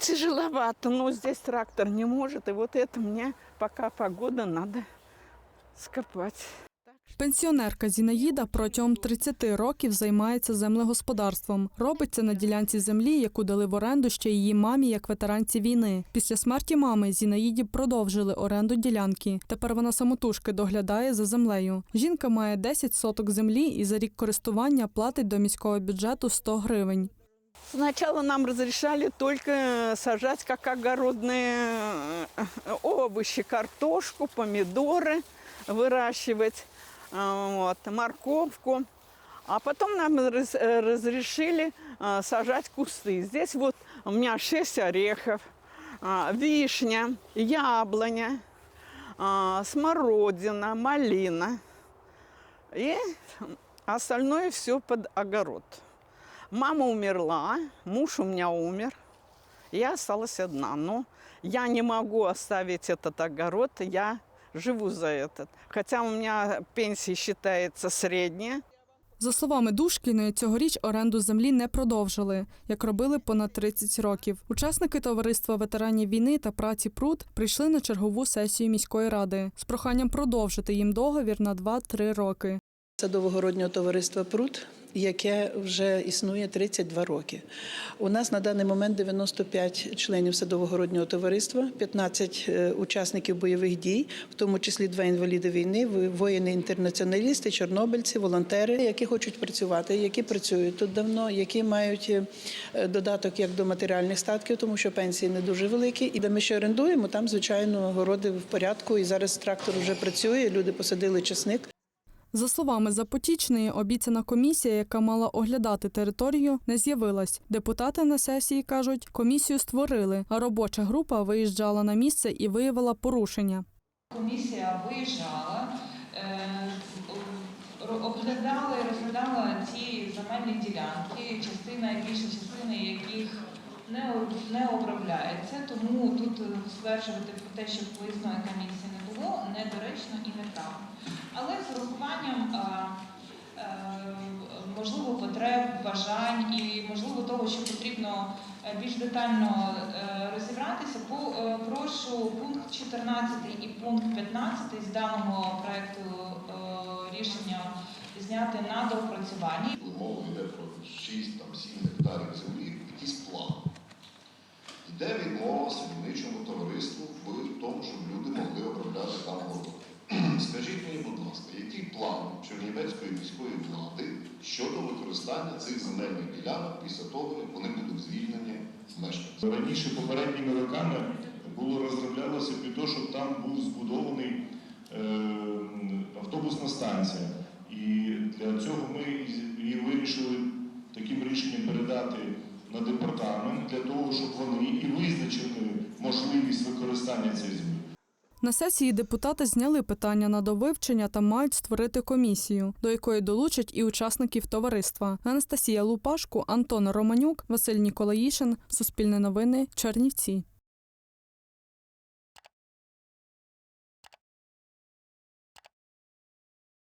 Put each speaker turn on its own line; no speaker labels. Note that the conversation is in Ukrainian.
Тяжеловато, но здесь трактор не может, и вот это мне пока погода надо скопать.
Пенсіонерка Зінаїда протягом 30 років займається землегосподарством. Робить це на ділянці землі, яку дали в оренду ще її мамі як ветеранці війни. Після смерті мами Зінаїді продовжили оренду ділянки. Тепер вона самотужки доглядає за землею. Жінка має 10 соток землі і за рік користування платить до міського бюджету 100 гривень.
Сначала нам разрешали только сажать как огородные э, овощи, картошку, помидоры выращивать, а, вот, морковку. А потом нам э, разрешили сажать кусты. Здесь вот у меня 6 орехов, вишня, яблоня, смородина, малина. И остальное все под огород. Мама умерла, муж у меня умер. Я осталась одна. Но я не могу оставить этот огород, я живу за этот. Хотя у меня пенсия считается средняя.
За словами Душкіної, цьогоріч оренду землі не продовжили, як робили понад 30 років. Учасники товариства ветеранів війни та праці пруд прийшли на чергову сесію міської ради з проханням продовжити їм договір на 2-3 роки.
Садово-городнього товариства Пруд, яке вже існує 32 роки. У нас на даний момент 95 членів садово-городнього товариства, 15 е, учасників бойових дій, в тому числі два інваліди війни, воїни-інтернаціоналісти, чорнобильці, волонтери, які хочуть працювати, які працюють тут давно, які мають е, додаток як до матеріальних статків, тому що пенсії не дуже великі. І де ми ще орендуємо, там звичайно городи в порядку. І зараз трактор вже працює. Люди посадили часник.
За словами Запотічної, обіцяна комісія, яка мала оглядати територію, не з'явилась. Депутати на сесії кажуть, комісію створили, а робоча група виїжджала на місце і виявила порушення.
Комісія виїжджала, е, оглядала і розглядала ці земельні ділянки, частина, більша частина яких не, не обробляється, тому тут стверджувати про те, що виїзної комісії не було, недоречно і неправильно. Але з урахуванням бажань і можливо того, що потрібно е, більш детально е, розібратися, е, прошу пункт 14 і пункт 15 з даного проекту е, рішення зняти на доопрацювання.
Мова йде про 6-7 гектарів землі, якийсь план. Йде відмова садівничому товариству в тому, щоб люди могли обробляти там город. Скажіть мені, будь ласка, який план Чернівецької міської влади щодо використання цих земельних ділянок після того, як вони будуть звільнені з мешканців?
Раніше попередніми роками було розроблялося під те, щоб там був збудований е, автобусна станція. І для цього ми її вирішили таким рішенням передати на департамент для того, щоб вони і визначили можливість використання цієї землі.
На сесії депутати зняли питання на довивчення та мають створити комісію, до якої долучать і учасників товариства. Анастасія Лупашко, Антон Романюк, Василь Ніколаїшин, Суспільне новини, Чернівці.